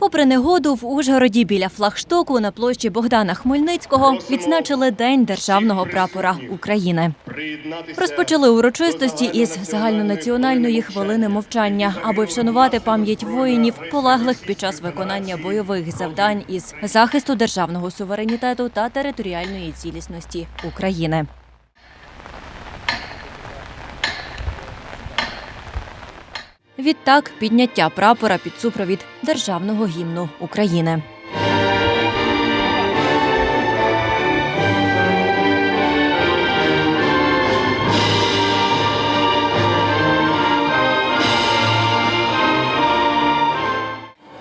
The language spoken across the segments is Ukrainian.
Попри негоду, в Ужгороді біля флагштоку на площі Богдана Хмельницького відзначили День державного прапора України. Розпочали урочистості із загальнонаціональної хвилини мовчання, аби вшанувати пам'ять воїнів, полеглих під час виконання бойових завдань із захисту державного суверенітету та територіальної цілісності України. Відтак підняття прапора під супровід державного гімну України.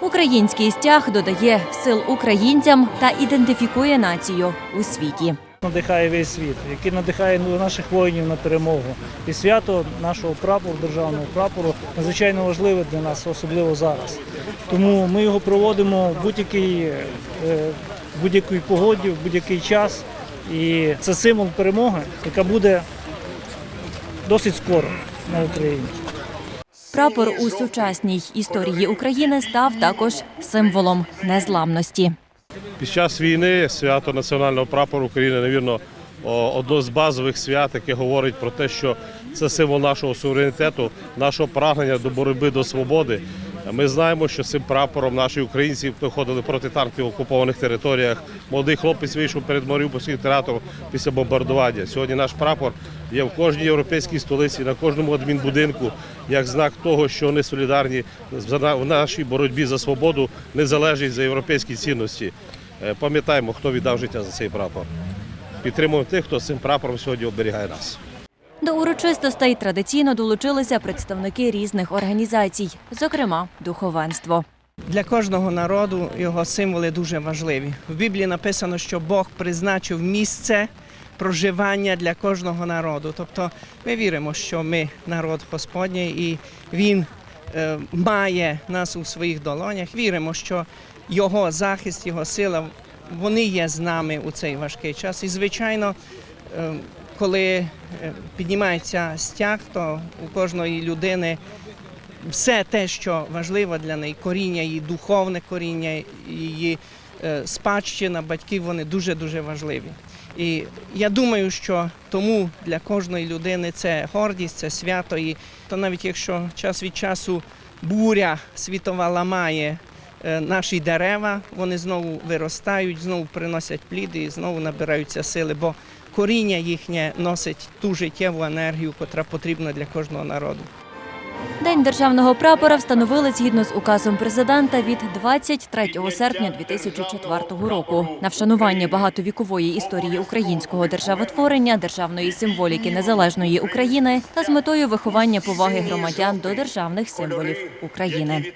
Український стяг додає сил українцям та ідентифікує націю у світі. Надихає весь світ, який надихає ну, наших воїнів на перемогу. І свято нашого прапору, державного прапору, надзвичайно важливе для нас, особливо зараз. Тому ми його проводимо в е, будь-якій погоді, в будь-який час. І це символ перемоги, яка буде досить скоро на Україні. Прапор у сучасній історії України став також символом незламності. Під час війни свято національного прапору України, навірно, одно з базових свят, яке говорить про те, що це символ нашого суверенітету, нашого прагнення до боротьби до свободи. Ми знаємо, що цим прапором наші українці виходили проти танків в окупованих територіях. Молодий хлопець вийшов перед Маріупольським театром після бомбардування. Сьогодні наш прапор є в кожній європейській столиці, на кожному адмінбудинку, як знак того, що вони солідарні в нашій боротьбі за свободу, незалежність за європейські цінності. Е, Пам'ятаємо, хто віддав життя за цей прапор. Підтримуємо тих, хто цим прапором сьогодні оберігає нас. До урочистостей традиційно долучилися представники різних організацій, зокрема духовенство. Для кожного народу його символи дуже важливі. В Біблії написано, що Бог призначив місце проживання для кожного народу. Тобто ми віримо, що ми народ Господній і Він е, має нас у своїх долонях. Віримо, що Його захист, Його сила вони є з нами у цей важкий час. І, звичайно, е, коли е, піднімається стяг, то у кожної людини все те, що важливо для неї, коріння, її духовне коріння, її е, спадщина, батьків, вони дуже-дуже важливі. І я думаю, що тому для кожної людини це гордість, це свято. І то навіть якщо час від часу буря світова ламає е, наші дерева, вони знову виростають, знову приносять пліди і знову набираються сили, бо коріння їхнє носить ту життєву енергію, котра потрібна для кожного народу. День державного прапора встановили згідно з указом президента від 23 серпня 2004 року. На вшанування багатовікової історії українського державотворення, державної символіки незалежної України та з метою виховання поваги громадян до державних символів України.